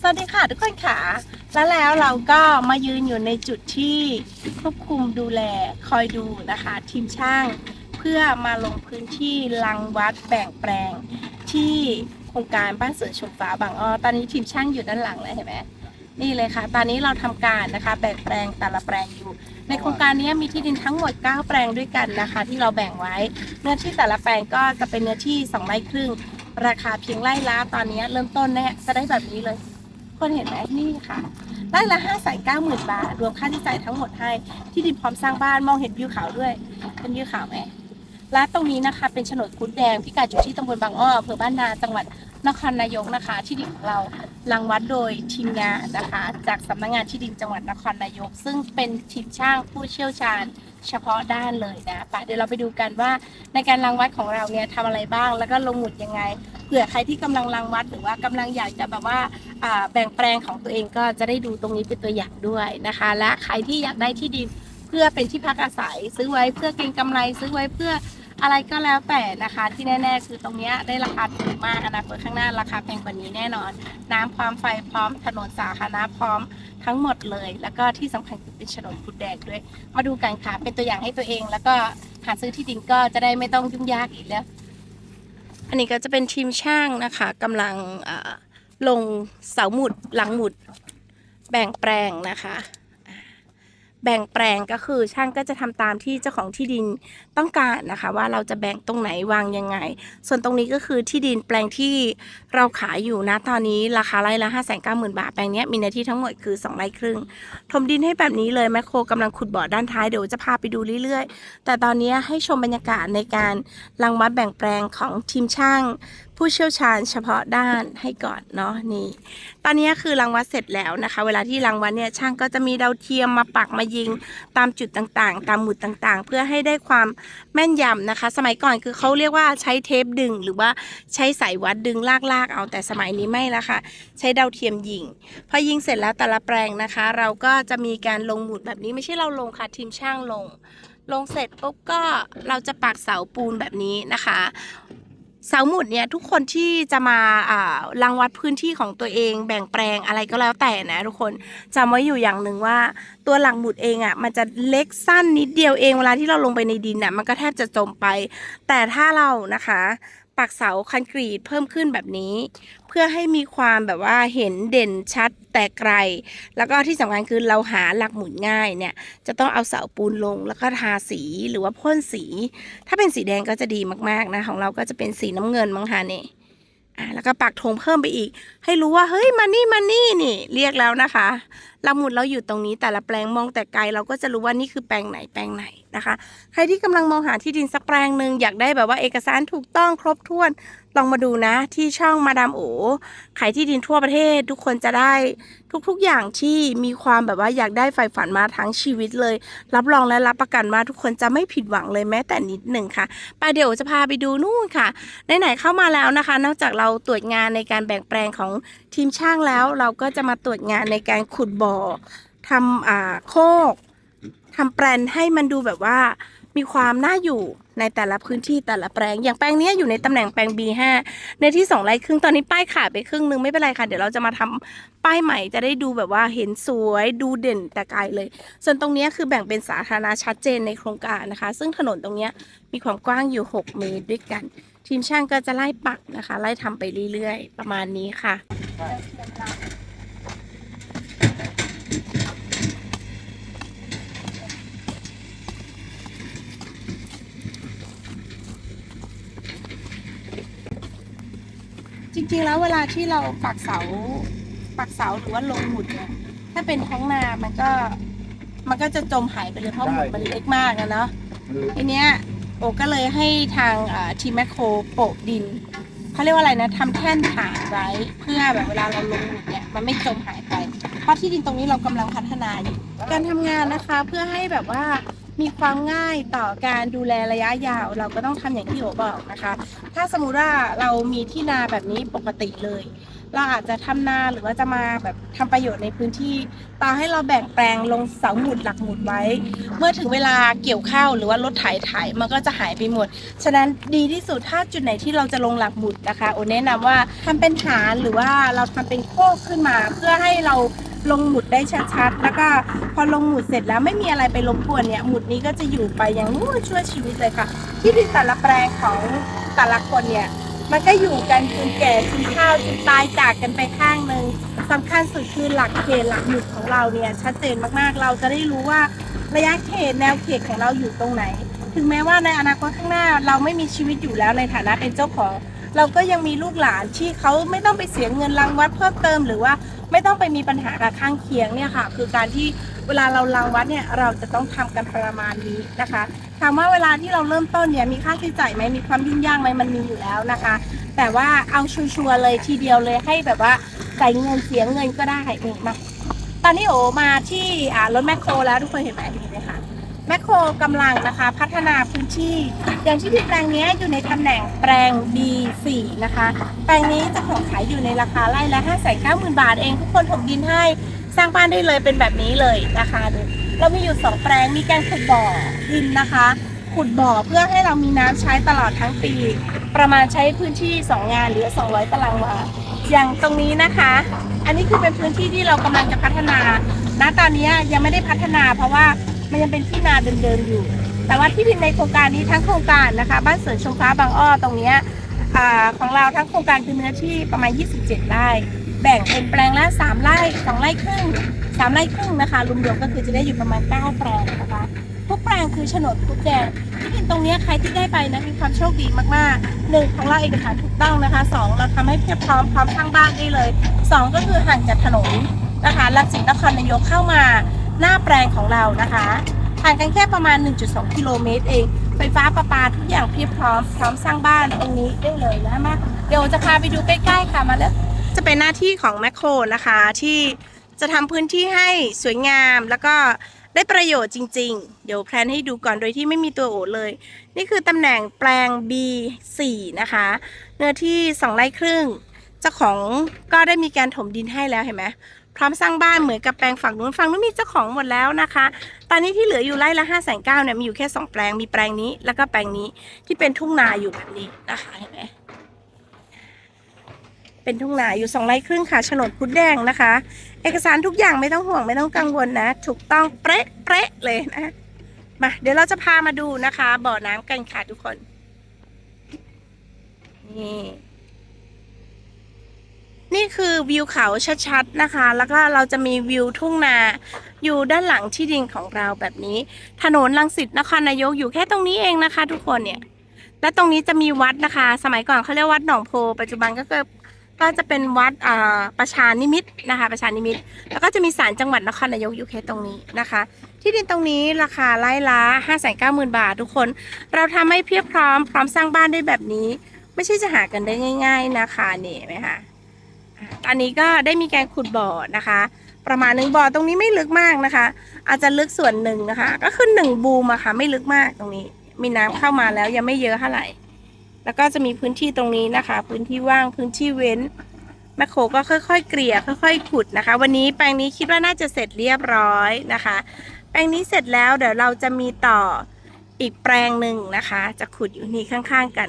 สวัสดีค่ะทุกคนค่ะ แล้วแล้วเราก็มายืนอยู่ในจุดที่ควบคุมดูแลคอยดูนะคะ ทีมช่างเพื่อมาลงพื้นที่รังวัดแบ่งแปลง ที่โครงการบ้านเสือชมฟ้าบางอ้อตอนนี้ทีมช่างอยู่ด้านหลังเลยเห็นไหมนี่เลยค่ะ ตอนนี้เราทำการนะคะ แบ่งแปลงแต่ละแปลงอยู่ ในโครงการนี้มีที่ดินทั้งหมด 9 แปลงด้วยกันนะคะ ที่เราแบ่งไว้ เนื้อที่แต่ละแปลงก็จะเป็นเนื้อที่2ไร่ครึ่ง ราคาเพียงไร่ละตอนนี้เริ่มต้นเนี่ยจะได้แบบนี้เลย คนเห็นไหมนี่ค่ะไร่ละห้าแสนเก้าหมื่นบาท รวมค่าใช้จ่ายทั้งหมดให้ ที่ดินพร้อมสร้างบ้านมองเห็นวิวเขาด้วย เป็นวิวเขาไหมและตรงนี้นะคะ เป็นโฉนดคุดแดงพิกัดอยู่ที่ตำบลบางอ้ออำเภอบ้านนาจังหวัด นครนายกนะคะ ที่ดินของเรารังวัดโดยทีมงานนะคะ จากสำนักงานที่ดินจังหวัดนครนายก ซึ่งเป็นทีมช่างผู้เชี่ยวชาญเฉพาะด้านเลยนะไปเดี๋ยวเราไปดูกันว่าในการรังวัดของเราเนี่ยทำอะไรบ้าง แล้วก็ลงหมุดยังไงเผื่อใครที่กำลังรังวัดหรือว่ากำลังอยากจะแบบว่าแบ่งแปลงของตัวเองก็จะได้ดูตรงนี้เป็นตัวอย่างด้วยนะคะ และใครที่อยากได้ที่ดินเพื่อเป็นที่พักอาศัย ซื้อไว้เพื่อเก็งกำไร ซื้อไว้เพื่อ อะไรก็แล้วแต่นะคะ ที่แน่ ๆ คือตรงนี้ได้ราคาถูกมากอนาคตข้างหน้าราคาแพงกว่านี้แน่นอน น้ำพร้อมไฟพร้อมถนนสาธารณะพร้อมทั้งหมดเลย แล้วก็ที่สำคัญคือเป็นฉนดคุดแดงด้วย มาดูกันค่ะเป็นตัวอย่างให้ตัวเอง แล้วก็หาซื้อที่ดินก็จะได้ไม่ต้องยุ่งยากอีกแล้ว อันนี้ก็จะเป็นทีมช่างนะคะกำลังลงเสาหมุดหลังหมุดแบ่งแปลงนะคะ แบ่งแปลงก็คือช่างก็จะทำตามที่เจ้าของที่ดินต้องการนะคะ ว่าเราจะแบ่งตรงไหนวางยังไง ส่วนตรงนี้ก็คือที่ดินแปลงที่เราขายอยู่นะตอนนี้ราคาไร่ละ5 9 0 0 0 0 บาทแปลงนี้มีเนื้อที่ทั้งหมดคือ 2ไร่ครึ่งถมดินให้แบบนี้เลยแมคโครกำลังขุดบ่อด้านท้ายเดี๋ยวจะพาไปดูเรื่อยๆ แต่ตอนนี้ให้ชมบรรยากาศในการรังวัดแบ่งแปลงของทีมช่าง ผู้เชี่ยวชาญเฉพาะด้านให้ก่อนเนาะนี่ ตอนนี้คือรังวัดเสร็จแล้วนะคะ เวลาที่รังวัดเนี่ยช่างก็จะมีดาวเทียมมาปักมายิงตามจุดต่างๆ ตามหมุดต่างๆ เพื่อให้ได้ความแม่นยำนะคะ สมัยก่อนคือเขาเรียกว่าใช้เทปดึง หรือว่าใช้สายวัดดึงลากๆ เอาแต่สมัยนี้ไม่ละค่ะ ใช้ดาวเทียมยิง พอยิงเสร็จแล้วแต่ละแปลงนะคะ เราก็จะมีการลงหมุดแบบนี้ไม่ใช่เราลงค่ะทีมช่างลงลงเสร็จปุ๊บก็เราจะปักเสาปูนแบบนี้นะคะ เสาหมุดเนี่ยทุกคนที่จะมาอ่ารังวัดพื้นที่ของตัวเอง แบ่งแปลงอะไรก็แล้วแต่นะทุกคนจำไว้อยู่อย่างหนึ่งว่า ตัวหลังหมุดเองอะมันจะเล็กสั้นนิดเดียวเองเวลาที่เราลงไปในดินอะมันก็แทบจะจมไป แต่ถ้าเรานะคะปักเสาคอนกรีตเพิ่มขึ้นแบบนี้ เพื่อให้มีความแบบว่าเห็นเด่นชัด แต่ไกล แล้วก็ที่สำคัญคือเราหาหลักหมุดง่ายเนี่ย จะต้องเอาเสาปูนลง แล้วก็ทาสีหรือว่าพ่นสี ถ้าเป็นสีแดงก็จะดีมากๆนะของเราก็จะเป็นสีน้ำเงินมั้งคะนี่อ่าแล้วก็ปักธงเพิ่มไปอีก ให้รู้ว่าเฮ้ยมานี่มานี่นี่ เรียกแล้วนะคะหลักหมุดเราอยู่ตรงนี้แต่ละแปลงมองแต่ไกลเราก็จะรู้ว่านี่คือแปลงไหนแปลงไหนนะคะ ใครที่กำลังมองหาที่ดินสักแปลงหนึ่งอยากได้แบบว่าเอกสารถูกต้องครบถ้วน ลองมาดูนะที่ช่องมาดามโอขายที่ดินทั่วประเทศทุกคนจะได้ทุกๆอย่างที่มีความแบบว่าอยากได้ใฝ่ฝันมาทั้งชีวิตเลย รับรองและรับประกันว่าทุกคนจะไม่ผิดหวังเลยแม้แต่นิดหนึ่งค่ะไปเดี๋ยวจะพาไปดูนู่นค่ะไหนๆเข้ามาแล้วนะคะ นอกจากเราตรวจงานในการแบ่งแปลงของทีมช่างแล้ว เราก็จะมาตรวจงานในการขุดบ่อทำอ่าโคกทำแปลนให้มันดูแบบว่า มีความน่าอยู่ในแต่ละพื้นที่แต่ละแปลง อย่างแปลงนี้อยู่ในตำแหน่งแปลง B5 ในที่สองไร่ครึ่งตอนนี้ป้ายขาดไปครึ่งนึงไม่เป็นไรค่ะ เดี๋ยวเราจะมาทำป้ายใหม่จะได้ดูแบบว่าเห็นสวยดูเด่นแต่ไกลเลย ส่วนตรงนี้คือแบ่งเป็นสาธารณะชัดเจนในโครงการนะคะ ซึ่งถนนตรงนี้มีความกว้างอยู่ 6 เมตรด้วยกัน ทีมช่างก็จะไล่ปักนะคะ ไล่ทำไปเรื่อยๆ ประมาณนี้ค่ะ ริง ๆ แล้วเวลาที่เราปักเสาปักเสาหรือว่าลงหมุดเนี่ยถ้าเป็นท้องนามันก็ มันก็จะจมหายไปเลยเพราะหมุดมันเล็กมากอะเนาะทีเนี้ยโอก็เลยให้ทางอ่าทีมแมคโครโปะดินเขาเรียกว่าอะไรนะทำแท่นฐานไว้เพื่อแบบเวลาเราลงหมุดเนี่ยมันไม่จมหายไป เพราะที่ดินตรงนี้เรากำลังพัฒนาอยู่การทำงานนะคะเพื่อให้แบบว่า มีความง่ายต่อการดูแลระยะยาว เราก็ต้องทำอย่างที่โอบอกนะคะ ถ้าสมมุติว่าเรามีที่นาแบบนี้ปกติเลย เราอาจจะทำนาหรือว่าจะมาแบบทำประโยชน์ในพื้นที่ต่อให้เราแบ่งแปลงลงเสาหมุดหลักหมุดไว้ เมื่อถึงเวลาเกี่ยวข้าวหรือว่ารถไถไถมันก็จะหายไปหมด ฉะนั้นดีที่สุดถ้าจุดไหนที่เราจะลงหลักหมุดนะคะ โอแนะนำว่าทำเป็นฐานหรือว่าเราทำเป็นโคกขึ้นมาเพื่อให้เรา ลงหมุดได้ชัดๆ แล้วก็พอลงหมุดเสร็จแล้วไม่มีอะไรไปรบกวนเนี่ยหมุดนี้ก็จะอยู่ไปอย่างนู้ชั่วชีวิตเลยค่ะ ที่ดินแต่ละแปลงของแต่ละคนเนี่ยมันก็อยู่กันจนแก่จนข้าวจนตายจากกันไปข้างหนึ่งสำคัญสุดคือหลักเขตหลักหมุดของเราเนี่ยชัดเจนมากๆ เราจะได้รู้ว่าระยะเขตแนวเขตของเราอยู่ตรงไหน ถึงแม้ว่าในอนาคตข้างหน้าเราไม่มีชีวิตอยู่แล้วในฐานะเป็นเจ้าของ เราก็ยังมีลูกหลานที่เขาไม่ต้องไปเสียเงินรังวัดเพิ่มเติมหรือว่า ไม่ต้องไปมีปัญหากับข้างเคียงเนี่ยค่ะ คือการที่เวลาเรารังวัดเนี่ยเราจะต้องทำกันประมาณนี้นะคะถามว่าเวลาที่เราเริ่มต้นเนี่ยมีค่าใช้จ่ายไหมมีความยุ่งยากไหมมันมีอยู่แล้วนะคะ แต่ว่าเอาชัวร์เลยทีเดียวเลยให้แบบว่าจ่ายเงินเสียเงินก็ได้เองมาตอนนี้โอมาที่รถแมคโครแล้วทุกคนเห็นไหม แมคโครกำลังนะคะพัฒนาพื้นที่ อย่างที่ดินแปลงนี้อยู่ในตำแหน่งแปลง B4 นะคะ แปลงนี้จะขอขายอยู่ในราคาไร่ละ5 9 0 0 0 0 บาทเองทุกคนถมดินให้สร้างบ้านได้เลยเป็นแบบนี้เลยนะคะดูเรามีอยู่ 2 แปลงมีการขุดบ่อดินนะคะ ขุดบ่อเพื่อให้เรามีน้ำใช้ตลอดทั้งปี ประมาณใช้พื้นที่ 2 งานหรือ 200 ตารางวาอย่างตรงนี้นะคะ อันนี้คือเป็นพื้นที่ที่เรากำลังจะพัฒนาณตอนนี้ยังไม่ได้พัฒนาเพราะว่า มันยังเป็นที่นาเดิมๆอยู่ แต่ว่าที่ดินในโครงการนี้ทั้งโครงการนะคะบ้านสวนชมฟ้าบางอ้อตรงเนี้ยของเราทั้งโครงการคือเนื้อที่ประมาณ 27 ไร่ แบ่งเป็นแปลงละ 3 ไร่ 2 ไร่ครึ่ง 3 ไร่ครึ่งนะคะรวมๆก็คือจะได้อยู่ประมาณ 9 แปลงนะคะทุกแปลงคือโฉนดทุกแดงที่ดินตรงเนี้ยใครที่ได้ไปนะมีความโชคดีมากๆหนึ่งของเราเอกสารถูกต้องนะคะสองเราทำให้เพียบพร้อมพร้อมข้างบ้านได้เลยสองก็คือห่างจากถนนนะคะลักสิตนครนายกเข้ามา หน้าแปลงของเรานะคะห่างกันแค่ประมาณ 1.2 กิโลเมตรเอง ไฟฟ้าประปาทุกอย่างเพียบพร้อม พร้อมสร้างบ้านตรงนี้ได้เลยนะมาเดี๋ยวจะพาไปดูใกล้ๆค่ะมาเลยจะเป็นหน้าที่ของแมคโครนะคะที่จะทำพื้นที่ให้สวยงามแล้วก็ได้ประโยชน์จริง ๆ เดี๋ยวแพลนให้ดูก่อนโดยที่ไม่มีตัวโอเลย นี่คือตำแหน่งแปลง B4 นะคะ เนื้อที่ 2 ไร่ครึ่ง เจ้าของก็ได้มีการถมดินให้แล้วเห็นไหม พร้อมสร้างบ้านเหมือนกับแปลงฝั่งนู้นฝั่งนู้นมีเจ้าของหมดแล้วนะคะ ตอนนี้ที่เหลืออยู่ไร่ละ5้าแสนเก้าเนี่ยมีอยู่แค่2แปลงมีแปลงนี้แล้วก็แปลงนี้ที่เป็นทุ่งนาอยู่แบบนี้นะคะเห็นไหมเป็นทุ่งนาอยู่สองไร่ครึ่งค่ะโฉนดพุดแดงนะคะ เอกสารทุกอย่างไม่ต้องห่วงไม่ต้องกังวลนะ ถูกต้องเป๊ะเป๊ะเลยนะมาเดี๋ยวเราจะพามาดูนะคะ บ่อน้ำกันค่ะทุกคนนี่ นี่คือวิวเขาชัดๆนะคะ แล้วก็เราจะมีวิวทุ่งนาอยู่ด้านหลังที่ดินของเราแบบนี้ ถนนลังสิตนครนายกอยู่แค่ตรงนี้เองนะคะ ทุกคนเนี่ย และตรงนี้จะมีวัดนะคะ สมัยก่อนเขาเรียกวัดหนองโพ ปัจจุบันก็คือก็จะเป็นวัดประชานิมิตนะคะ ประชานิมิต แล้วก็จะมีศาลจังหวัดนครนายกอยู่แค่ตรงนี้นะคะ ที่ดินตรงนี้ราคาไร่ละ5 9 0 0 0 0บาททุกคน เราทำให้เพียบพร้อมพร้อมสร้างบ้านได้แบบนี้ ไม่ใช่จะหากันได้ง่าย ๆนะคะนี่เห็นไหมคะ อะตอนนี้ก็ได้มีการขุดบ่อนะคะ ประมาณหนึ่งบ่อตรงนี้ไม่ลึกมากนะคะ อาจจะลึกส่วนหนึ่งนะคะ ก็คือหนึ่งบูมอะค่ะไม่ลึกมากตรงนี้ มีน้ำเข้ามาแล้วยังไม่เยอะเท่าไหร่ แล้วก็จะมีพื้นที่ตรงนี้นะคะ พื้นที่ว่างพื้นที่เว้นแมคโครก็ค่อย ๆ เกลี่ยค่อย ๆ ขุดนะคะ วันนี้แปลงนี้คิดว่าน่าจะเสร็จเรียบร้อยนะคะ แปลงนี้เสร็จแล้วเดี๋ยวเราจะมีต่ออีกแปลงหนึ่งนะคะ จะขุดอยู่นี่ข้างๆกัน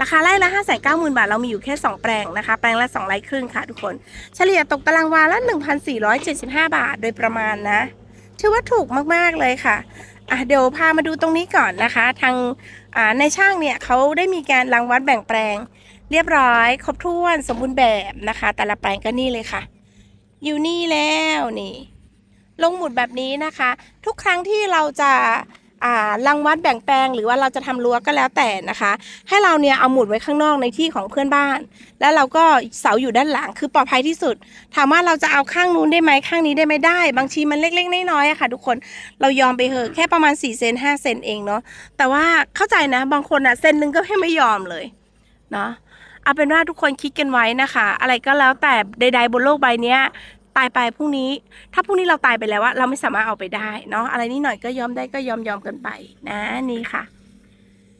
ราคาไร่ละ5 9 0 0 0 0 บาท เรามีอยู่แค่ 2 แปลงนะคะ แปลงละ 2 ไร่ครึ่งค่ะทุกคน เฉลี่ยตกตารางวาละ 1,475 บาท โดยประมาณนะ ถือว่าถูกมากๆเลยค่ะอะเดี๋ยวพามาดูตรงนี้ก่อนนะคะ ทางในช่างเนี่ยเขาได้มีการรังวัดแบ่งแปลง เรียบร้อย ครบถ้วนสมบูรณ์แบบนะคะ แต่ละแปลงก็นี่เลยค่ะ อยู่นี่แล้วนี่ลงหมุดแบบนี้นะคะ ทุกครั้งที่เราจะ รังวัดแบ่งแปลงหรือว่าเราจะทำรั้วก็แล้วแต่นะคะ ให้เราเนี่ยเอาหมุดไว้ข้างนอกในที่ของเพื่อนบ้าน แล้วเราก็เสาอยู่ด้านหลังคือปลอดภัยที่สุด ถามว่าเราจะเอาข้างนู้นได้ไหมข้างนี้ได้ไหมได้ บางทีมันเล็กๆน้อยๆอะค่ะ ทุกคนเรายอมไปเหอะแค่ประมาณ4เซน5เซนเองเนาะแต่ว่าเข้าใจนะบางคนอะเซนหนึงก็แค่ไม่ยอมเลยเนาะเอาเป็นว่าทุกคนคิดกันไว้นะคะ อะไรก็แล้วแต่ใด ๆ บนโลกใบนี้ ตายไปพรุ่งนี้ ถ้าพรุ่งนี้เราตายไปแล้วว่าเราไม่สามารถเอาไปได้เนาะอะไรนิดหน่อยก็ยอมได้ก็ยอมยอมกันไป นะนี่ค่ะ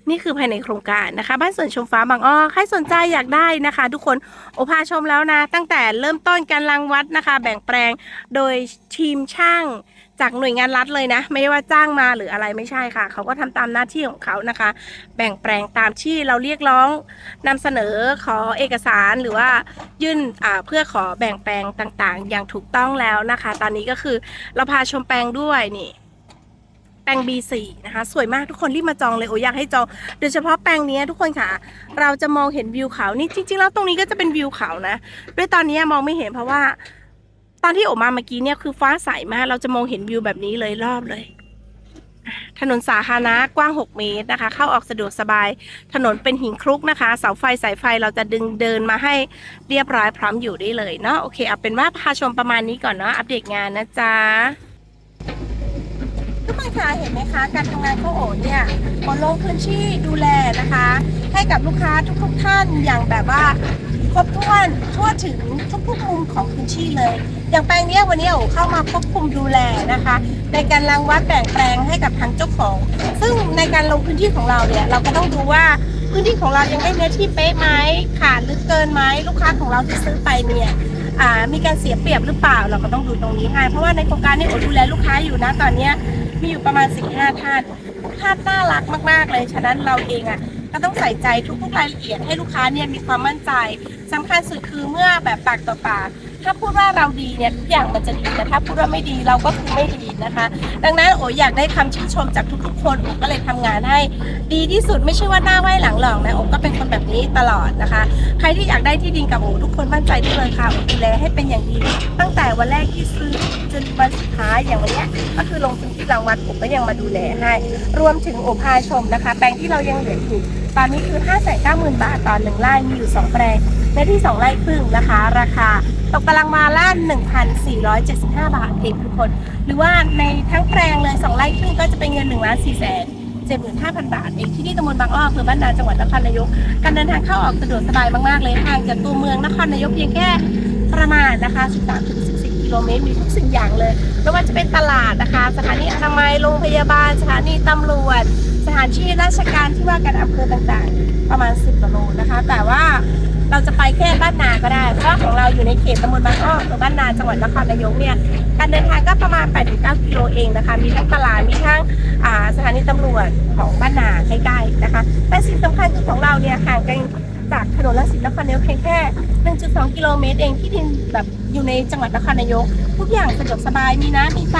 นี่คือภายในโครงการนะคะ บ้านสวนชมฟ้าบางอ้อใครสนใจอยากได้นะคะ ทุกคนโอภาชมแล้วนะ ตั้งแต่เริ่มต้นการรังวัดนะคะ แบ่งแปลงโดยทีมช่าง จากหน่วยงานรัฐเลยนะ ไม่ได้ว่าจ้างมาหรืออะไรไม่ใช่ค่ะ เขาก็ทำตามหน้าที่ของเขานะคะ แบ่งแปลงตามที่เราเรียกร้องนำเสนอขอเอกสารหรือว่ายื่นเพื่อขอแบ่งแปลงต่างๆ อย่างถูกต้องแล้วนะคะ ตอนนี้ก็คือเราพาชมแปลงด้วยนี่แปลง B4 นะคะ สวยมากทุกคนรีบมาจองเลยโอ้อยากให้จอง โดยเฉพาะแปลงนี้ทุกคนค่ะ เราจะมองเห็นวิวเขานี่จริง ๆ แล้วตรงนี้ก็จะเป็นวิวเขานะ ด้วยตอนนี้มองไม่เห็นเพราะว่า ตอนที่ออกมาเมื่อกี้เนี่ยคือฟ้าใสมาก เราจะมองเห็นวิวแบบนี้เลยรอบเลย ถนนสาธารณะกว้าง 6 เมตรนะคะ เข้าออกสะดวกสบาย ถนนเป็นหินคลุกนะคะ เสาไฟสายไฟเราจะดึงเดินมาให้เรียบร้อยพร้อมอยู่ได้เลยเนาะโอเคเอาเป็นว่าพาชมประมาณนี้ก่อนเนาะอัปเดตงานนะจ๊ะทุกคนคะเห็นไหมคะการทำงานของโอเนี่ยโอลงพื้นที่ดูแลนะคะ ให้กับลูกค้าทุกๆท่านอย่างแบบว่า ครบถ้วนทั่วถึงทุกๆมุมของพื้นที่เลย อย่างแปลงเนี้ยวันนี้โอเข้ามาควบคุมดูแลนะคะ ในการรังวัดแบ่งแปลงให้กับทางเจ้าของ ซึ่งในการลงพื้นที่ของเราเนี่ยเราก็ต้องดูว่าพื้นที่ของเรายังได้เนื้อที่เป๊ะไหมขาดหรือเกินไหมลูกค้าของเราที่ซื้อไปเนี่ยอ่ามีการเสียเปรียบหรือเปล่าเราก็ต้องดูตรงนี้ให้เพราะว่าในโครงการนี้โอดูแลลูกค้าอยู่นะตอนนี้มีอยู่ประมาณ 15 ท่าน ท่านน่ารักมากๆเลย ฉะนั้นเราเองอะก็ต้องใส่ใจทุกๆรายละเอียดให้ลูกค้าเนี่ยมีความมั่นใจสำคัญสุดคือเมื่อแบบปากต่อปากถ้าพูดว่าเราดีเนี่ยทุกอย่างมันจะดีแต่ถ้าพูดว่าไม่ดีเราก็คือไม่ดีนะคะ ดังนั้นโออยากได้คำชื่นชมจากทุกๆ คนโอก็เลยทำงานให้ ดีที่สุดไม่ใช่ว่าหน้าไหว้หลังหลองนะโอก็เป็นคนแบบนี้ตลอดนะคะ ใครที่อยากได้ที่ดินกับโอทุกคนมั่นใจได้เลยค่ะโอดูแลให้เป็นอย่างดี ตั้งแต่วันแรกที่ซื้อ นวันสุดท้ายอย่างวันนี้ก็คือลงพื้นที่รางวัลผมก็ยังมาดูแลให้ รวมถึงโอภาชมนะคะ แปลงที่เรายังเหลืออยู่ตอนนี้คือ 5 9 0 0 0 0บาทต่อหนึ่งไร่มีอยู่ 2 แปลงในที่ 2 ไร่ครึ่งนะคะ ราคาตกกำลังมาละ1,475 บาทเองทุกคน หรือว่าในทั้งแปลงเลย 2 ไร่ครึ่งก็จะเป็นเงิน1ล้าน4แสน75,000 บาทเองที่นี่ตำบลบางอ้ออำเภอบ้านนาจังหวัดนครนายก การเดินทางเข้าออกสะดวกสบายมากๆเลยห่างจากตัวเมืองนครนายกเพียงแค่ประมาณนะคะ13-14 กิโลเมตรมีทุกสิ่งอย่างเลยไม่ว่าจะเป็นตลาดนะคะ สถานีอนามัยโรงพยาบาล สถานีตำรวจ สถานที่ราชการที่ว่าการอำเภอต่างๆ ประมาณ 10กิโลนะคะ แต่ว่าเราจะไปแค่บ้านนาก็ได้ เพราะของเราอยู่ในเขตตำบลบางอ้ออำเภอบ้านนาจังหวัดนครนายกเนี่ยการเดินทางก็ประมาณ 8-9 กิโลเองนะคะ มีทั้งตลาดมีทั้งสถานีตำรวจของบ้านนาใกล้ๆนะคะแต่สิ่งสำคัญคือของเราเนี่ยห่างกัน จากถนนรังสิตนครนายกเพียงแค่ 1.2 กิโลเมตรเองที่ดินแบบอยู่ในจังหวัดนครนายก ทุกอย่างสะดวกสบายมีน้ำมีไฟ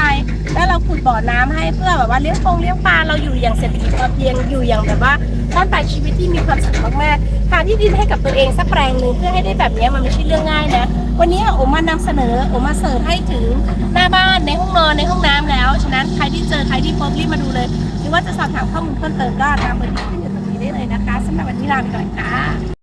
แล้วเราขุดบ่อน้ำให้เพื่อแบบว่าเลี้ยงปงเลี้ยงปลาเราอยู่อย่างเศรษฐกิจพอเพียงอยู่อย่างแบบว่าบ้านปลายชีวิตที่มีความสุขมากๆหาที่ดินให้กับตัวเองสักแปลงหนึ่งเพื่อให้ได้แบบนี้มันไม่ใช่เรื่องง่ายนะวันนี้โอมานำเสนอโอมาเสิร์ฟให้ถึงหน้าบ้านในห้องนอนในห้องน้ำแล้ว ฉะนั้นใครที่เจอใครที่พบรีบมาดูเลย หรือว่าจะสอบถามข้อมูลเพิ่มเติมก็ตามเบอร์ที่ขึ้นอยู่ตรงนี้ได้เลยนะคะสำหรับวันนี้ลาไปก่อนค่ะ